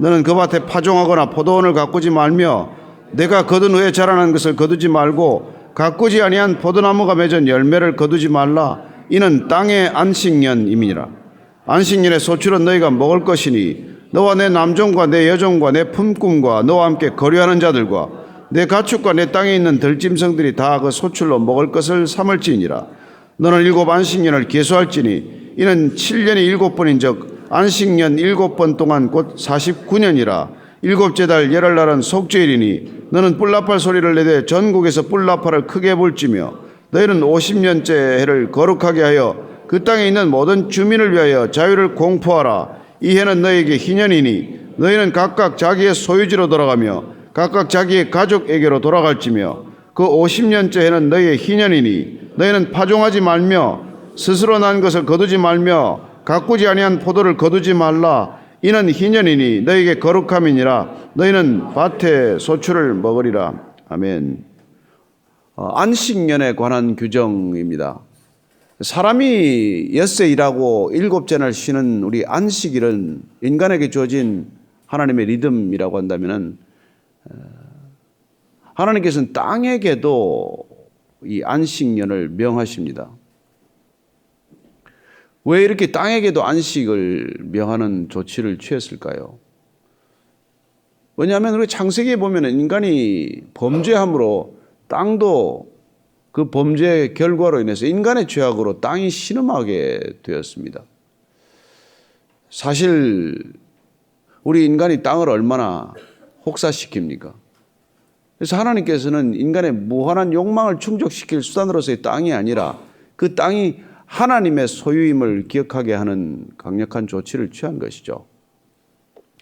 너는 그 밭에 파종하거나 포도원을 가꾸지 말며 내가 거둔 후에 자라난 것을 거두지 말고 가꾸지 아니한 포도나무가 맺은 열매를 거두지 말라. 이는 땅의 안식년임이니라. 안식년의 소출은 너희가 먹을 것이니 너와 내 남종과 내 여종과 내 품꾼과 너와 함께 거류하는 자들과 내 가축과 내 땅에 있는 들짐승들이 다 그 소출로 먹을 것을 삼을지니라. 너는 일곱 안식년을 계수할지니 이는 7년이 일곱 번인즉 안식년 일곱 번 동안 곧 49년이라 일곱째 달 열흘 날은 속죄일이니 너는 뿔나팔 소리를 내되 전국에서 뿔나팔을 크게 불지며 너희는 50년째 해를 거룩하게 하여 그 땅에 있는 모든 주민을 위하여 자유를 공포하라. 이 해는 너에게 희년이니 너희는 각각 자기의 소유지로 돌아가며 각각 자기의 가족에게로 돌아갈지며 그 50년째 해는 너희의 희년이니 너희는 파종하지 말며 스스로 난 것을 거두지 말며 가꾸지 아니한 포도를 거두지 말라 이는 희년이니 너희에게 거룩함이니라 너희는 밭에 소출을 먹으리라 아멘. 어, 안식년에 관한 규정입니다. 사람이 엿새 일하고 일곱째 날 쉬는 우리 안식일은 인간에게 주어진 하나님의 리듬이라고 한다면은 어, 하나님께서는 땅에게도 이 안식년을 명하십니다. 왜 이렇게 땅에게도 안식을 명하는 조치를 취했을까요? 왜냐하면 우리 창세기에 보면 인간이 범죄함으로 땅도 그 범죄의 결과로 인해서 인간의 죄악으로 땅이 신음하게 되었습니다. 사실 우리 인간이 땅을 얼마나 혹사시킵니까? 그래서 하나님께서는 인간의 무한한 욕망을 충족시킬 수단으로서의 땅이 아니라 그 땅이 하나님의 소유임을 기억하게 하는 강력한 조치를 취한 것이죠.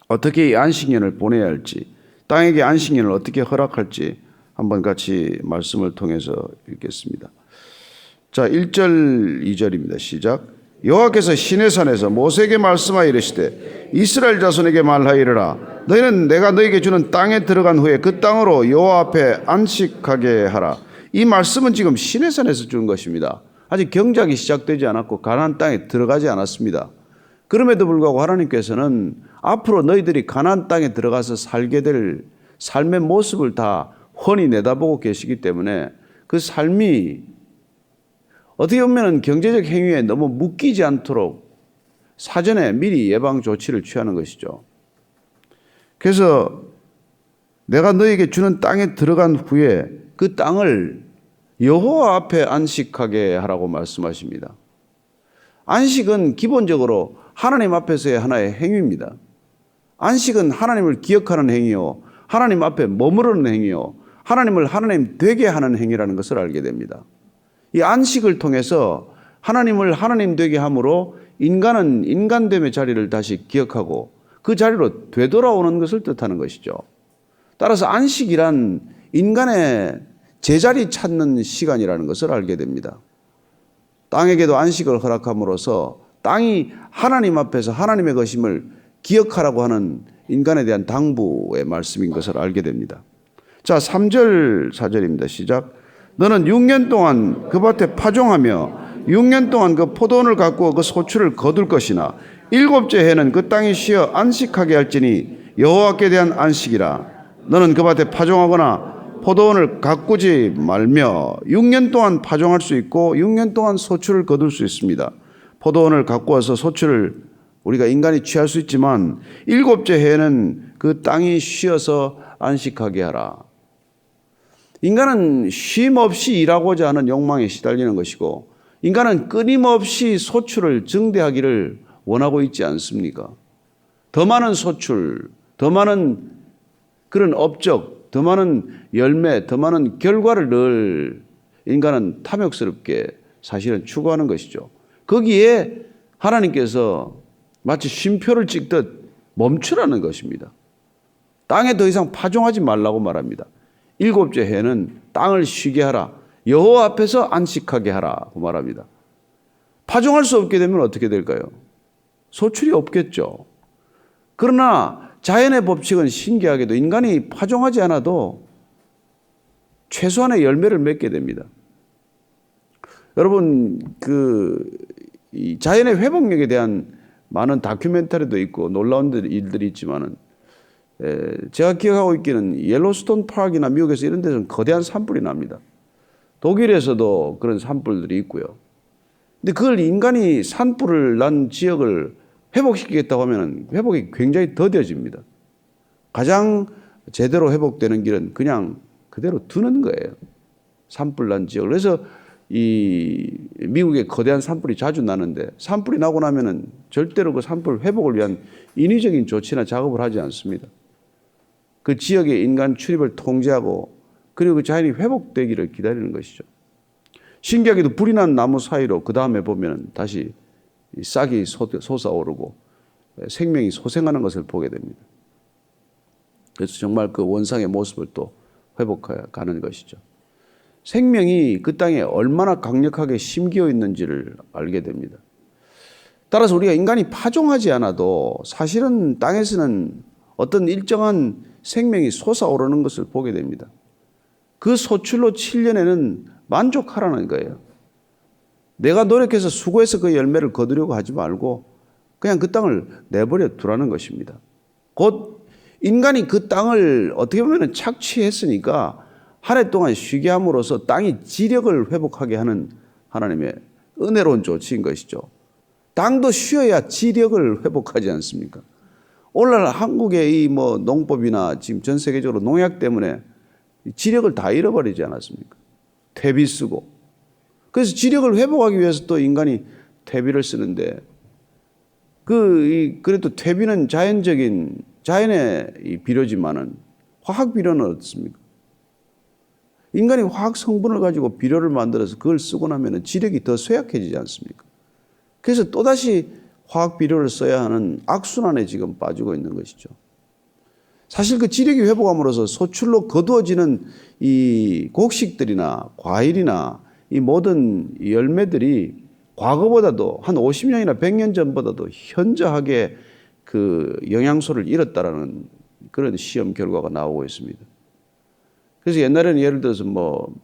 어떻게 이 안식년을 보내야 할지, 땅에게 안식년을 어떻게 허락할지 한번 같이 말씀을 통해서 읽겠습니다. 자, 1절, 2절입니다. 시작. 여호와께서 시내산에서 모세에게 말씀하여 이르시되 이스라엘 자손에게 말하여 이르라 너희는 내가 너희에게 주는 땅에 들어간 후에 그 땅으로 여호와 앞에 안식하게 하라. 이 말씀은 지금 시내산에서 준 것입니다. 아직 경작이 시작되지 않았고 가나안 땅에 들어가지 않았습니다. 그럼에도 불구하고 하나님께서는 앞으로 너희들이 가나안 땅에 들어가서 살게 될 삶의 모습을 다 훤히 내다보고 계시기 때문에 그 삶이 어떻게 보면 경제적 행위에 너무 묶이지 않도록 사전에 미리 예방 조치를 취하는 것이죠. 그래서 내가 너에게 주는 땅에 들어간 후에 그 땅을 여호와 앞에 안식하게 하라고 말씀하십니다. 안식은 기본적으로 하나님 앞에서의 하나의 행위입니다. 안식은 하나님을 기억하는 행위요. 하나님 앞에 머무르는 행위요. 하나님을 하나님 되게 하는 행위라는 것을 알게 됩니다. 이 안식을 통해서 하나님을 하나님 되게 함으로 인간은 인간됨의 자리를 다시 기억하고 그 자리로 되돌아오는 것을 뜻하는 것이죠. 따라서 안식이란 인간의 제자리 찾는 시간이라는 것을 알게 됩니다. 땅에게도 안식을 허락함으로써 땅이 하나님 앞에서 하나님의 것임을 기억하라고 하는 인간에 대한 당부의 말씀인 것을 알게 됩니다. 자, 3절, 4절입니다. 시작. 너는 6년 동안 그 밭에 파종하며 6년 동안 그 포도원을 갖고 그 소출을 거둘 것이나 일곱째 해는 그 땅이 쉬어 안식하게 할지니 여호와께 대한 안식이라 너는 그 밭에 파종하거나 포도원을 가꾸지 말며 6년 동안 파종할 수 있고 6년 동안 소출을 거둘 수 있습니다. 포도원을 가꾸어서 소출을 우리가 인간이 취할 수 있지만 일곱째 해에는 그 땅이 쉬어서 안식하게 하라. 인간은 쉼 없이 일하고자 하는 욕망에 시달리는 것이고 인간은 끊임없이 소출을 증대하기를 원하고 있지 않습니까? 더 많은 소출, 더 많은 그런 업적, 더 많은 열매, 더 많은 결과를 늘 인간은 탐욕스럽게 사실은 추구하는 것이죠. 거기에 하나님께서 마치 쉼표를 찍듯 멈추라는 것입니다. 땅에 더 이상 파종하지 말라고 말합니다. 일곱째 해는 땅을 쉬게 하라. 여호와 앞에서 안식하게 하라고 말합니다. 파종할 수 없게 되면 어떻게 될까요? 소출이 없겠죠. 그러나 자연의 법칙은 신기하게도 인간이 파종하지 않아도 최소한의 열매를 맺게 됩니다. 여러분 그이 자연의 회복력에 대한 많은 다큐멘터리도 있고 놀라운 일들이 있지만은 에, 제가 기억하고 있기는 옐로스톤 파크나 미국에서 이런 데서는 거대한 산불이 납니다. 독일에서도 그런 산불들이 있고요. 근데 그걸 인간이 산불을 난 지역을 회복시키겠다고 하면 회복이 굉장히 더뎌집니다. 가장 제대로 회복되는 길은 그냥 그대로 두는 거예요. 산불 난 지역을. 그래서 이 미국에 거대한 산불이 자주 나는데 산불이 나고 나면은 절대로 그 산불 회복을 위한 인위적인 조치나 작업을 하지 않습니다. 그 지역의 인간 출입을 통제하고 그리고 그 자연이 회복되기를 기다리는 것이죠. 신기하게도 불이 난 나무 사이로 그 다음에 보면 다시 싹이 솟아오르고 생명이 소생하는 것을 보게 됩니다. 그래서 정말 그 원상의 모습을 또 회복해 가는 것이죠. 생명이 그 땅에 얼마나 강력하게 심기어 있는지를 알게 됩니다. 따라서 우리가 인간이 파종하지 않아도 사실은 땅에서는 어떤 일정한 생명이 솟아오르는 것을 보게 됩니다. 그 소출로 7년에는 만족하라는 거예요. 내가 노력해서 수고해서 그 열매를 거두려고 하지 말고 그냥 그 땅을 내버려 두라는 것입니다. 곧 인간이 그 땅을 어떻게 보면 착취했으니까 한 해 동안 쉬게 함으로써 땅이 지력을 회복하게 하는 하나님의 은혜로운 조치인 것이죠. 땅도 쉬어야 지력을 회복하지 않습니까? 오늘날 한국의 이 뭐 농법이나 지금 전 세계적으로 농약 때문에 지력을 다 잃어버리지 않았습니까? 퇴비 쓰고. 그래서 지력을 회복하기 위해서 또 인간이 퇴비를 쓰는데 그, 이, 그래도 퇴비는 자연적인, 자연의 이 비료지만은 화학 비료는 어떻습니까? 인간이 화학 성분을 가지고 비료를 만들어서 그걸 쓰고 나면 지력이 더 쇠약해지지 않습니까? 그래서 또다시 화학 비료를 써야 하는 악순환에 지금 빠지고 있는 것이죠. 사실 그 지력이 회복함으로써 소출로 거두어지는 이 곡식들이나 과일이나 이 모든 열매들이 과거보다도 한 50년이나 100년 전보다도 현저하게 그 영양소를 잃었다라는 그런 시험 결과가 나오고 있습니다. 그래서 옛날에는 예를 들어서 뭐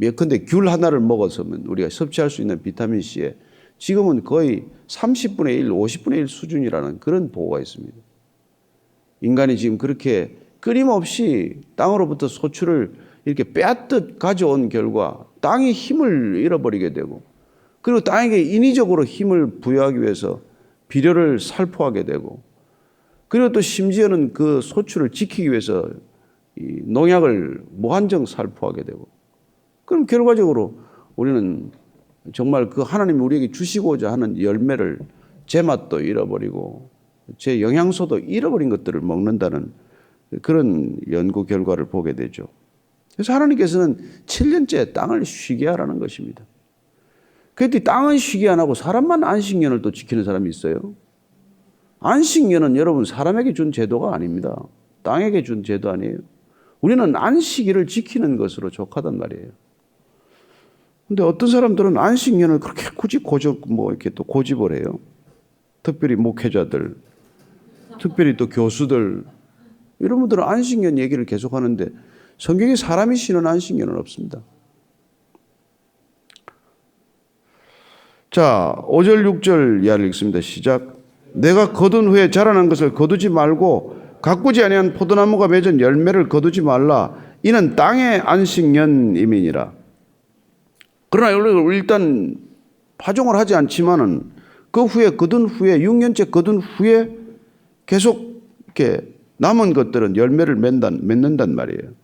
예컨대 귤 하나를 먹었으면 우리가 섭취할 수 있는 비타민 C에 지금은 거의 30분의 1, 50분의 1 수준이라는 그런 보고가 있습니다. 인간이 지금 그렇게 끊임없이 땅으로부터 소출을 이렇게 빼앗듯 가져온 결과 땅이 힘을 잃어버리게 되고 그리고 땅에게 인위적으로 힘을 부여하기 위해서 비료를 살포하게 되고 그리고 또 심지어는 그 소출을 지키기 위해서 이 농약을 무한정 살포하게 되고 그럼 결과적으로 우리는 정말 그 하나님이 우리에게 주시고자 하는 열매를 제맛도 잃어버리고 제 영양소도 잃어버린 것들을 먹는다는 그런 연구 결과를 보게 되죠. 그래서 하나님께서는 7년째 땅을 쉬게 하라는 것입니다. 그랬더니 땅은 쉬게 안 하고 사람만 안식년을 또 지키는 사람이 있어요. 안식년은 여러분 사람에게 준 제도가 아닙니다. 땅에게 준 제도 아니에요. 우리는 안식일을 지키는 것으로 족하단 말이에요. 근데 어떤 사람들은 안식년을 그렇게 굳이 고집, 뭐 이렇게 또 고집을 해요. 특별히 목회자들, 특별히 또 교수들, 이런 분들은 안식년 얘기를 계속 하는데 성경에 사람이 쉬는 안식년은 없습니다. 자, 5절, 6절 이하를 읽습니다. 시작. 내가 거둔 후에 자라난 것을 거두지 말고 가꾸지 아니한 포도나무가 맺은 열매를 거두지 말라. 이는 땅의 안식년임이니라. 그러나 일단 파종을 하지 않지만은 그 후에 거둔 후에 6년째 거둔 후에 계속 이렇게 남은 것들은 열매를 맺는단, 맺는단 말이에요.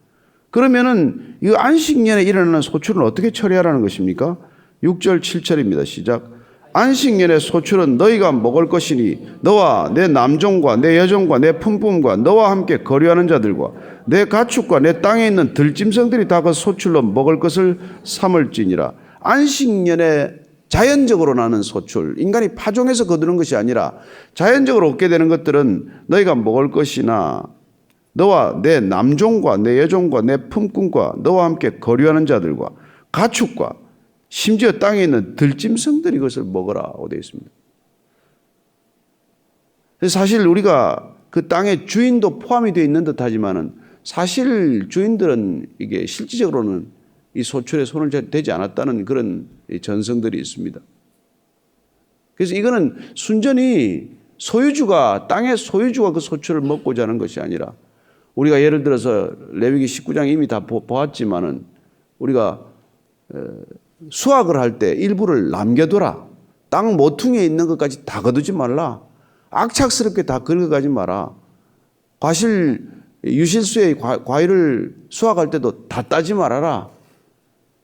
그러면은 이 안식년에 일어나는 소출은 어떻게 처리하라는 것입니까? 6절, 7절입니다. 시작. 안식년의 소출은 너희가 먹을 것이니 너와 내 남종과 내 여종과 내 품품과 너와 함께 거류하는 자들과 내 가축과 내 땅에 있는 들짐승들이 다 그 소출로 먹을 것을 삼을지니라. 안식년에 자연적으로 나는 소출, 인간이 파종해서 거두는 것이 아니라 자연적으로 얻게 되는 것들은 너희가 먹을 것이나 너와 내 남종과 내 여종과 내 품꾼과 너와 함께 거류하는 자들과 가축과 심지어 땅에 있는 들짐승들이 그것을 먹으라고 되어 있습니다. 사실 우리가 그 땅의 주인도 포함이 되어 있는 듯 하지만은 사실 주인들은 이게 실질적으로는 이 소출에 손을 대지 않았다는 그런 전성들이 있습니다. 그래서 이거는 순전히 소유주가 땅의 소유주가 그 소출을 먹고자 하는 것이 아니라 우리가 예를 들어서 레위기 19장 이미 다 보- 보았지만은 우리가 어, 수확을 할 때 일부를 남겨둬라. 땅 모퉁이에 있는 것까지 다 거두지 말라. 악착스럽게 다 긁어가지 마라. 과실 유실수의 과- 과일을 수확할 때도 다 따지 말아라.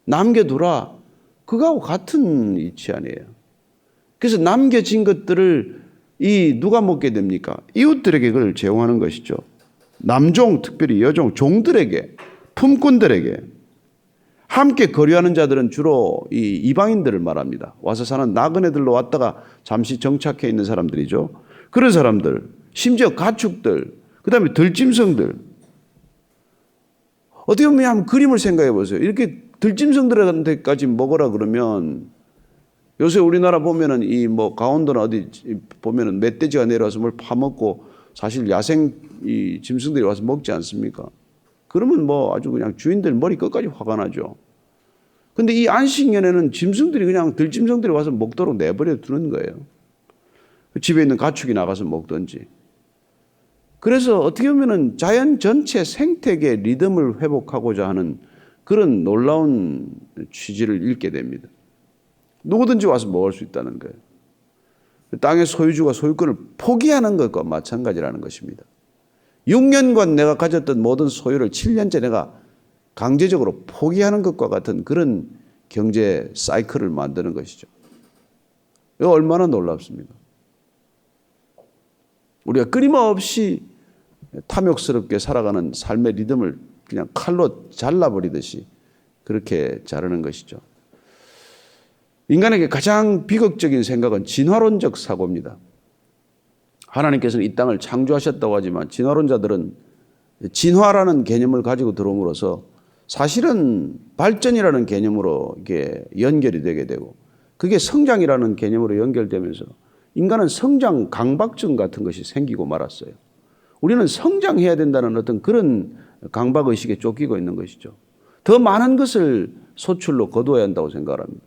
남겨두라. 그거하고 같은 이치 아니에요. 그래서 남겨진 것들을 이 누가 먹게 됩니까? 이웃들에게 그걸 제공하는 것이죠. 남종, 특별히 여종, 종들에게, 품꾼들에게 함께 거류하는 자들은 주로 이 이방인들을 말합니다. 와서 사는 나그네들로 왔다가 잠시 정착해 있는 사람들이죠. 그런 사람들, 심지어 가축들, 그 다음에 들짐승들. 어떻게 보면 한번 그림을 생각해 보세요. 이렇게 들짐승들한테까지 먹으라 그러면 요새 우리나라 보면은 이 뭐 강원도나 어디 보면은 멧돼지가 내려와서 뭘 파먹고 사실 야생 이 짐승들이 와서 먹지 않습니까? 그러면 뭐 아주 그냥 주인들 머리 끝까지 화가 나죠. 근데 이 안식년에는 짐승들이 그냥 들짐승들이 와서 먹도록 내버려 두는 거예요. 집에 있는 가축이 나가서 먹든지. 그래서 어떻게 보면은 자연 전체 생태계 리듬을 회복하고자 하는 그런 놀라운 취지를 읽게 됩니다. 누구든지 와서 먹을 수 있다는 거예요. 땅의 소유주가 소유권을 포기하는 것과 마찬가지라는 것입니다. 6년간 내가 가졌던 모든 소유를 7년째 내가 강제적으로 포기하는 것과 같은 그런 경제 사이클을 만드는 것이죠. 이거 얼마나 놀랍습니까? 우리가 끊임없이 탐욕스럽게 살아가는 삶의 리듬을 그냥 칼로 잘라버리듯이 그렇게 자르는 것이죠. 인간에게 가장 비극적인 생각은 진화론적 사고입니다. 하나님께서는 이 땅을 창조하셨다고 하지만 진화론자들은 진화라는 개념을 가지고 들어옴으로써 사실은 발전이라는 개념으로 이게 연결이 되게 되고 그게 성장이라는 개념으로 연결되면서 인간은 성장 강박증 같은 것이 생기고 말았어요. 우리는 성장해야 된다는 어떤 그런 강박 의식에 쫓기고 있는 것이죠. 더 많은 것을 소출로 거두어야 한다고 생각합니다.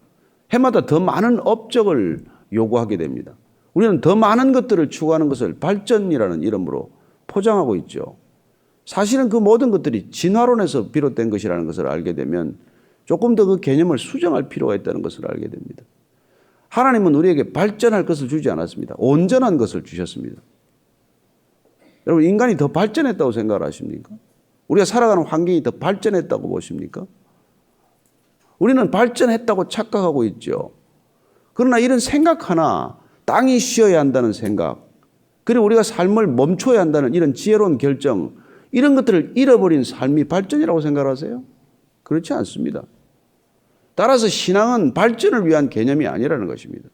해마다 더 많은 업적을 요구하게 됩니다. 우리는 더 많은 것들을 추구하는 것을 발전이라는 이름으로 포장하고 있죠. 사실은 그 모든 것들이 진화론에서 비롯된 것이라는 것을 알게 되면 조금 더 그 개념을 수정할 필요가 있다는 것을 알게 됩니다. 하나님은 우리에게 발전할 것을 주지 않았습니다. 온전한 것을 주셨습니다. 여러분, 인간이 더 발전했다고 생각을 하십니까? 우리가 살아가는 환경이 더 발전했다고 보십니까? 우리는 발전했다고 착각하고 있죠. 그러나 이런 생각 하나, 땅이 쉬어야 한다는 생각, 그리고 우리가 삶을 멈춰야 한다는 이런 지혜로운 결정, 이런 것들을 잃어버린 삶이 발전이라고 생각하세요? 그렇지 않습니다. 따라서 신앙은 발전을 위한 개념이 아니라는 것입니다.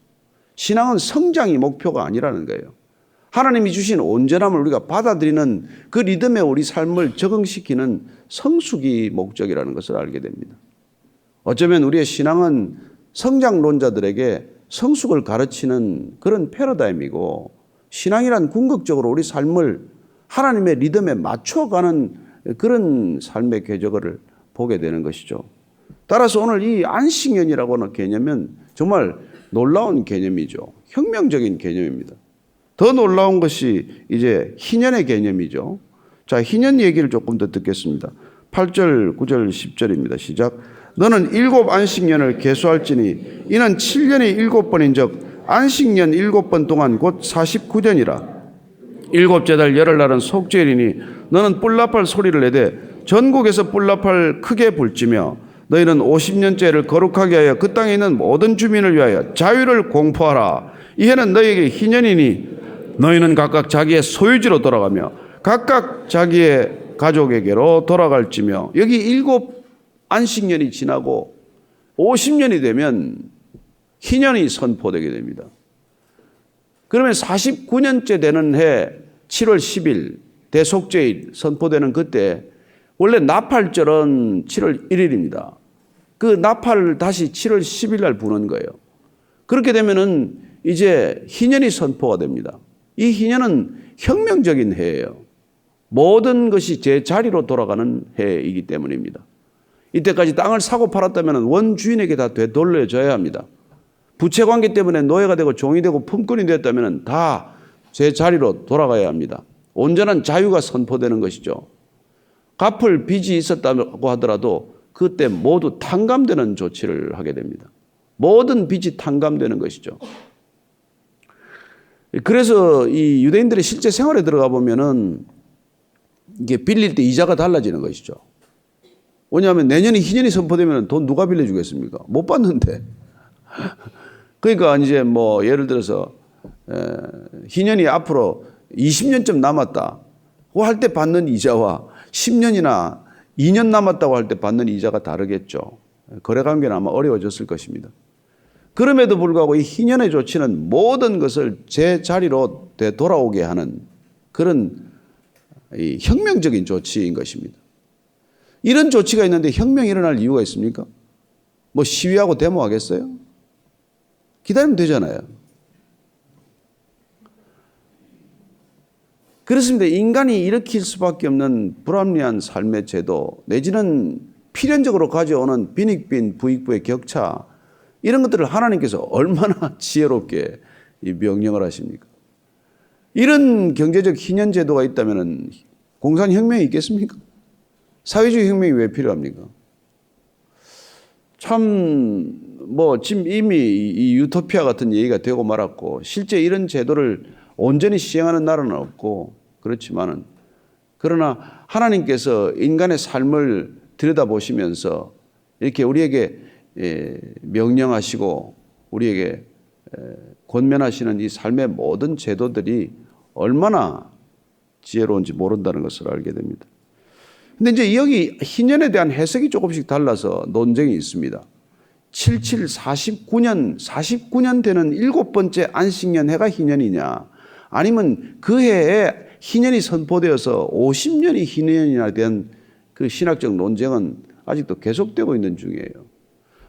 신앙은 성장이 목표가 아니라는 거예요. 하나님이 주신 온전함을 우리가 받아들이는 그 리듬에 우리 삶을 적응시키는 성숙이 목적이라는 것을 알게 됩니다. 어쩌면 우리의 신앙은 성장론자들에게 성숙을 가르치는 그런 패러다임이고 신앙이란 궁극적으로 우리 삶을 하나님의 리듬에 맞춰가는 그런 삶의 궤적을 보게 되는 것이죠. 따라서 오늘 이 안식년이라고 하는 개념은 정말 놀라운 개념이죠. 혁명적인 개념입니다. 더 놀라운 것이 이제 희년의 개념이죠. 자, 희년 얘기를 조금 더 듣겠습니다. 8절, 9절, 10절입니다. 시작. 너는 일곱 안식년을 계수할지니 이는 7년이 일곱 번인즉 안식년 일곱 번 동안 곧 49년이라. 일곱째 달 열흘 날은 속죄일이니 너는 뿔나팔 소리를 내되 전국에서 뿔나팔 크게 불지며 너희는 50년째를 거룩하게 하여 그 땅에 있는 모든 주민을 위하여 자유를 공포하라. 이 해는 너희에게 희년이니 너희는 각각 자기의 소유지로 돌아가며 각각 자기의 가족에게로 돌아갈지며 여기 일곱 안식년이 지나고 50년이 되면 희년이 선포되게 됩니다. 그러면 49년째 되는 해 7월 10일 대속죄일 선포되는 그때 원래 나팔절은 7월 1일입니다. 그 나팔을 다시 7월 10일 날 부는 거예요. 그렇게 되면은 이제 희년이 선포가 됩니다. 이 희년은 혁명적인 해예요. 모든 것이 제 자리로 돌아가는 해이기 때문입니다. 이때까지 땅을 사고 팔았다면 원 주인에게 다 되돌려줘야 합니다. 부채 관계 때문에 노예가 되고 종이 되고 품꾼이 됐다면 다 제 자리로 돌아가야 합니다. 온전한 자유가 선포되는 것이죠. 갚을 빚이 있었다고 하더라도 그때 모두 탕감되는 조치를 하게 됩니다. 모든 빚이 탕감되는 것이죠. 그래서 이 유대인들의 실제 생활에 들어가 보면은 이게 빌릴 때 이자가 달라지는 것이죠. 왜냐하면 내년에 희년이 선포되면 돈 누가 빌려주겠습니까? 못 받는데. 그러니까 이제 뭐 예를 들어서 희년이 앞으로 20년쯤 남았다. 할때 받는 이자와 10년이나 2년 남았다고 할 때 받는 이자가 다르겠죠. 거래 관계는 아마 어려워졌을 것입니다. 그럼에도 불구하고 이 희년의 조치는 모든 것을 제 자리로 되돌아오게 하는 그런 혁명적인 조치인 것입니다. 이런 조치가 있는데 혁명이 일어날 이유가 있습니까? 뭐 시위하고 데모하겠어요? 기다리면 되잖아요. 그렇습니다. 인간이 일으킬 수밖에 없는 불합리한 삶의 제도 내지는 필연적으로 가져오는 빈익빈 부익부의 격차 이런 것들을 하나님께서 얼마나 지혜롭게 명령을 하십니까? 이런 경제적 희년 제도가 있다면 공산혁명이 있겠습니까? 사회주의 혁명이 왜 필요합니까? 참, 뭐, 지금 이미 이 유토피아 같은 얘기가 되고 말았고, 실제 이런 제도를 온전히 시행하는 나라는 없고 그렇지만은 그러나 하나님께서 인간의 삶을 들여다보시면서 이렇게 우리에게 예, 명령하시고 우리에게 권면하시는 이 삶의 모든 제도들이 얼마나 지혜로운지 모른다는 것을 알게 됩니다. 근데 이제 여기 희년에 대한 해석이 조금씩 달라서 논쟁이 있습니다. 77, 49년, 49년 되는 일곱 번째 안식년 해가 희년이냐, 아니면 그 해에 희년이 선포되어서 50년이 희년이나 대한 그 신학적 논쟁은 아직도 계속되고 있는 중이에요.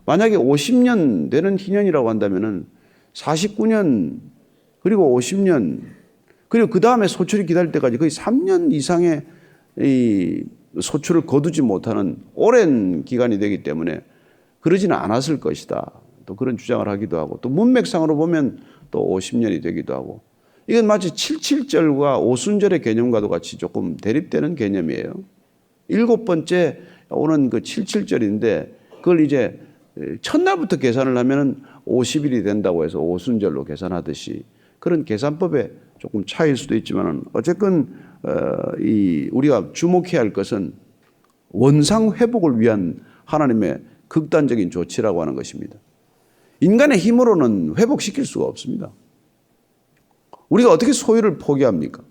만약에 50년 되는 희년이라고 한다면은 49년 그리고 50년 그리고 그 다음에 소출이 기다릴 때까지 거의 3년 이상의 이 소출을 거두지 못하는 오랜 기간이 되기 때문에 그러지는 않았을 것이다. 또 그런 주장을 하기도 하고 또 문맥상으로 보면 또 50년이 되기도 하고 이건 마치 77절과 오순절의 개념과도 같이 조금 대립되는 개념이에요. 일곱 번째 오는 그 77절인데 그걸 이제 첫날부터 계산을 하면은 50일이 된다고 해서 오순절로 계산하듯이 그런 계산법에 조금 차일 수도 있지만은 어쨌건 어, 이 우리가 주목해야 할 것은 원상 회복을 위한 하나님의 극단적인 조치라고 하는 것입니다. 인간의 힘으로는 회복시킬 수가 없습니다. 우리가 어떻게 소유를 포기합니까?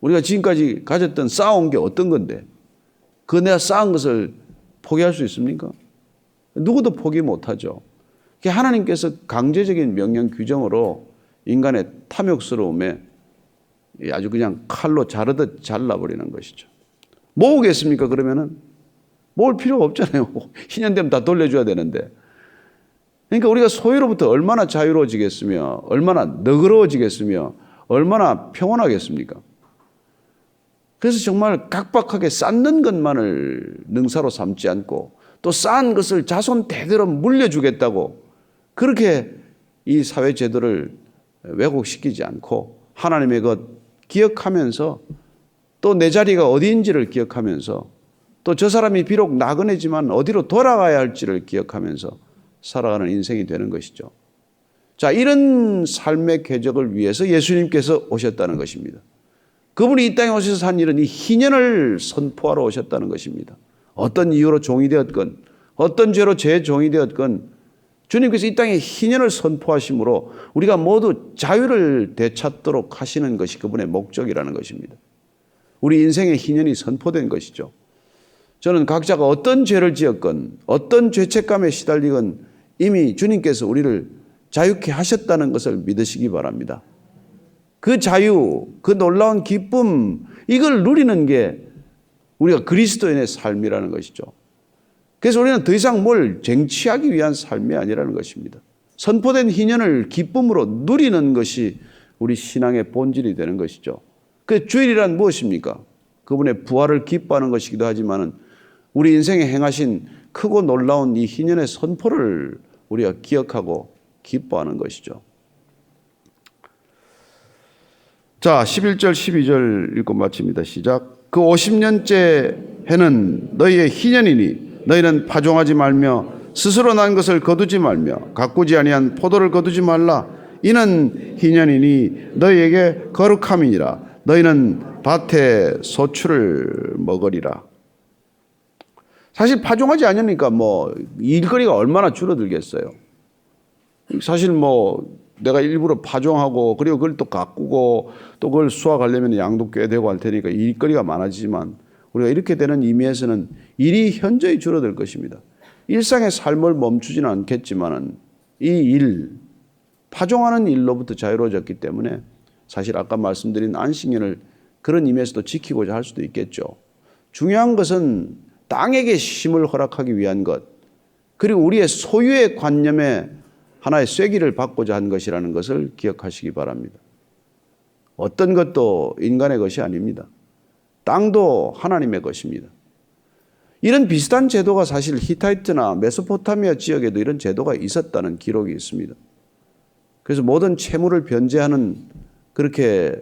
우리가 지금까지 가졌던 쌓아온 게 어떤 건데 그 내가 쌓은 것을 포기할 수 있습니까? 누구도 포기 못하죠. 하나님께서 강제적인 명령 규정으로 인간의 탐욕스러움에 아주 그냥 칼로 자르듯 잘라버리는 것이죠. 모으겠습니까? 그러면은 모을 필요가 없잖아요. 희년되면 다 돌려줘야 되는데. 그러니까 우리가 소유로부터 얼마나 자유로워지겠으며, 얼마나 너그러워지겠으며, 얼마나 평온하겠습니까? 그래서 정말 각박하게 쌓는 것만을 능사로 삼지 않고 또 쌓은 것을 자손 대대로 물려주겠다고 그렇게 이 사회 제도를 왜곡시키지 않고 하나님의 것 기억하면서 또 내 자리가 어디인지를 기억하면서 또 저 사람이 비록 나그네지만 어디로 돌아가야 할지를 기억하면서 살아가는 인생이 되는 것이죠. 자, 이런 삶의 궤적을 위해서 예수님께서 오셨다는 것입니다. 그분이 이 땅에 오셔서 산 일은 이 희년을 선포하러 오셨다는 것입니다. 어떤 이유로 종이 되었건, 어떤 죄로 제 종이 되었건, 주님께서 이 땅에 희년을 선포하심으로 우리가 모두 자유를 되찾도록 하시는 것이 그분의 목적이라는 것입니다. 우리 인생의 희년이 선포된 것이죠. 저는 각자가 어떤 죄를 지었건, 어떤 죄책감에 시달리건 이미 주님께서 우리를 자유케 하셨다는 것을 믿으시기 바랍니다. 그 자유, 그 놀라운 기쁨, 이걸 누리는 게 우리가 그리스도인의 삶이라는 것이죠. 그래서 우리는 더 이상 뭘 쟁취하기 위한 삶이 아니라는 것입니다. 선포된 희년을 기쁨으로 누리는 것이 우리 신앙의 본질이 되는 것이죠. 그 주일이란 무엇입니까? 그분의 부활을 기뻐하는 것이기도 하지만은 우리 인생에 행하신 크고 놀라운 이 희년의 선포를 우리가 기억하고 기뻐하는 것이죠. 자, 11절, 12절 읽고 마칩니다. 시작. 그 50년째 해는 너희의 희년이니 너희는 파종하지 말며 스스로 난 것을 거두지 말며 가꾸지 아니한 포도를 거두지 말라. 이는 희년이니 너희에게 거룩함이니라. 너희는 밭에 소출을 먹으리라. 사실 파종하지 않으니까 뭐 일거리가 얼마나 줄어들겠어요. 사실 뭐 내가 일부러 파종하고 그리고 그걸 또 가꾸고 또 그걸 수확하려면 양도 꽤 되고 할 테니까 일거리가 많아지지만 우리가 이렇게 되는 의미에서는 일이 현저히 줄어들 것입니다. 일상의 삶을 멈추지는 않겠지만은 이 일, 파종하는 일로부터 자유로워졌기 때문에 사실 아까 말씀드린 안식년을 그런 의미에서도 지키고자 할 수도 있겠죠. 중요한 것은 땅에게 쉼을 허락하기 위한 것, 그리고 우리의 소유의 관념에 하나의 쐐기를 받고자 한 것이라는 것을 기억하시기 바랍니다. 어떤 것도 인간의 것이 아닙니다. 땅도 하나님의 것입니다. 이런 비슷한 제도가 사실 히타이트나 메소포타미아 지역에도 이런 제도가 있었다는 기록이 있습니다. 그래서 모든 채무를 변제하는 그렇게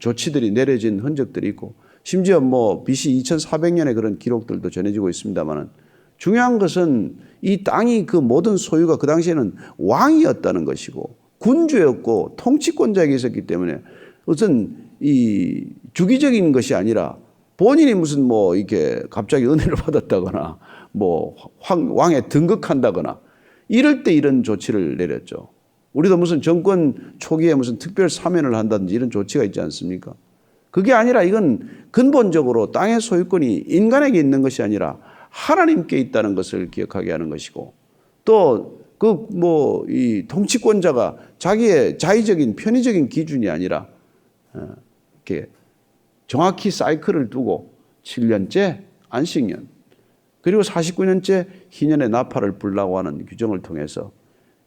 조치들이 내려진 흔적들이 있고 심지어 뭐 BC 2400년에 그런 기록들도 전해지고 있습니다만은 중요한 것은 이 땅이 그 모든 소유가 그 당시에는 왕이었다는 것이고 군주였고 통치권자에게 있었기 때문에 우선 이 주기적인 것이 아니라 본인이 무슨 뭐 이렇게 갑자기 은혜를 받았다거나 뭐 왕에 등극한다거나 이럴 때 이런 조치를 내렸죠. 우리도 무슨 정권 초기에 무슨 특별 사면을 한다든지 이런 조치가 있지 않습니까? 그게 아니라 이건 근본적으로 땅의 소유권이 인간에게 있는 것이 아니라 하나님께 있다는 것을 기억하게 하는 것이고 또 그 뭐 이 통치권자가 자기의 자의적인 편의적인 기준이 아니라 어, 이렇게 정확히 사이클을 두고 7년째 안식년 그리고 49년째 희년의 나팔을 불라고 하는 규정을 통해서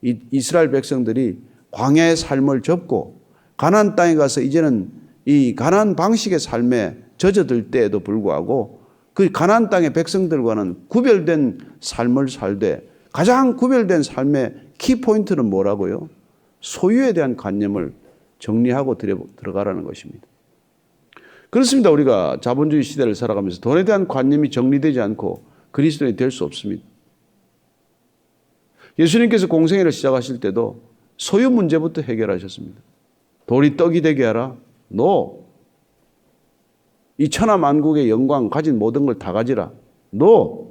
이 이스라엘 백성들이 광야의 삶을 접고 가나안 땅에 가서 이제는 이 가나안 방식의 삶에 젖어들 때에도 불구하고 그 가나안 땅의 백성들과는 구별된 삶을 살되 가장 구별된 삶의 키 포인트는 뭐라고요? 소유에 대한 관념을 정리하고 들어가라는 것입니다. 그렇습니다. 우리가 자본주의 시대를 살아가면서 돈에 대한 관념이 정리되지 않고 그리스도인이 될 수 없습니다. 예수님께서 공생애를 시작하실 때도 소유 문제부터 해결하셨습니다. 돌이 떡이 되게 하라? 노. 이 천하 만국의 영광 가진 모든 걸 다 가지라. 노.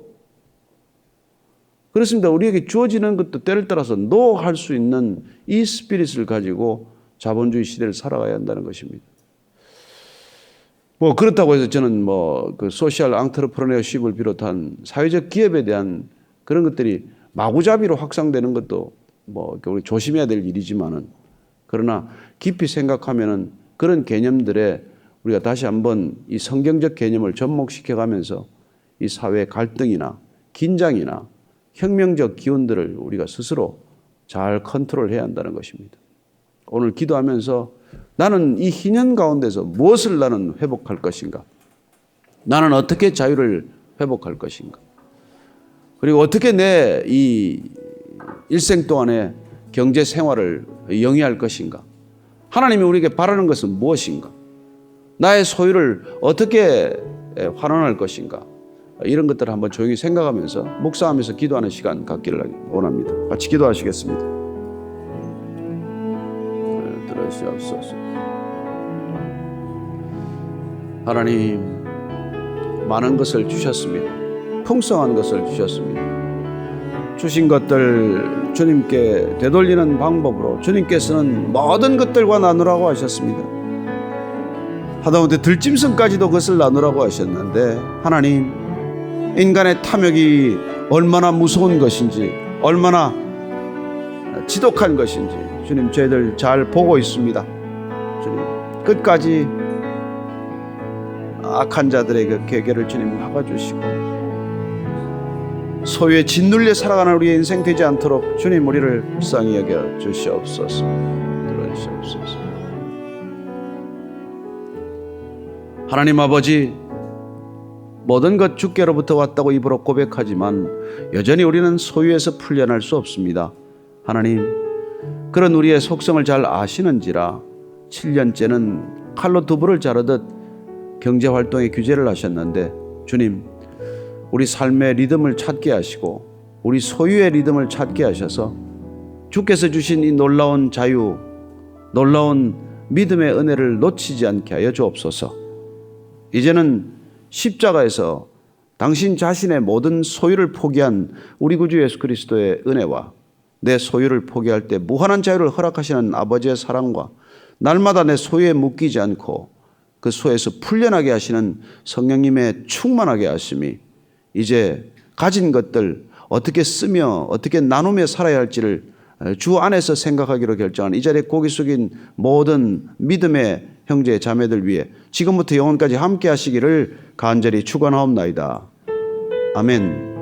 그렇습니다. 우리에게 주어지는 것도 때를 따라서 노 할 수 있는 이 스피릿을 가지고 자본주의 시대를 살아가야 한다는 것입니다. 뭐 그렇다고 해서 저는 뭐 그 소셜 앙트르프레너십을 비롯한 사회적 기업에 대한 그런 것들이 마구잡이로 확산되는 것도 뭐 우리 조심해야 될 일이지만은 그러나 깊이 생각하면은 그런 개념들에 우리가 다시 한번 이 성경적 개념을 접목시켜 가면서 이 사회 갈등이나 긴장이나 혁명적 기운들을 우리가 스스로 잘 컨트롤해야 한다는 것입니다. 오늘 기도하면서 나는 이 희년 가운데서 무엇을 나는 회복할 것인가? 나는 어떻게 자유를 회복할 것인가? 그리고 어떻게 내 이 일생 동안의 경제 생활을 영위할 것인가? 하나님이 우리에게 바라는 것은 무엇인가? 나의 소유를 어떻게 환원할 것인가? 이런 것들을 한번 조용히 생각하면서 묵상하면서 기도하는 시간 갖기를 원합니다. 같이 기도하시겠습니다. 네, 들으시옵소서. 하나님 많은 것을 주셨습니다. 풍성한 것을 주셨습니다. 주신 것들 주님께 되돌리는 방법으로 주님께서는 모든 것들과 나누라고 하셨습니다. 하다못해 들짐승까지도 그것을 나누라고 하셨는데 하나님 인간의 탐욕이 얼마나 무서운 것인지 얼마나 지독한 것인지 주님 저희들 잘 보고 있습니다. 주님 끝까지 악한 자들의 그 계계를 주님 막아주시고 소유에 짓눌려 살아가는 우리의 인생 되지 않도록 주님 우리를 불쌍히 여겨 주시옵소서 들어주시옵소서 하나님 아버지 모든 것 주께로부터 왔다고 입으로 고백하지만 여전히 우리는 소유에서 풀려날 수 없습니다. 하나님, 그런 우리의 속성을 잘 아시는지라 7년째는 칼로 두부를 자르듯 경제 활동에 규제를 하셨는데 주님, 우리 삶의 리듬을 찾게 하시고 우리 소유의 리듬을 찾게 하셔서 주께서 주신 이 놀라운 자유, 놀라운 믿음의 은혜를 놓치지 않게 하여 주옵소서. 이제는 십자가에서 당신 자신의 모든 소유를 포기한 우리 구주 예수 그리스도의 은혜와 내 소유를 포기할 때 무한한 자유를 허락하시는 아버지의 사랑과 날마다 내 소유에 묶이지 않고 그 소에서 풀려나게 하시는 성령님의 충만하게 하심이 이제 가진 것들 어떻게 쓰며 어떻게 나누며 살아야 할지를 주 안에서 생각하기로 결정한 이 자리에 고기 숙인 모든 믿음의 형제 자매들 위해 지금부터 영원까지 함께 하시기를 간절히 축원하옵나이다. 아멘.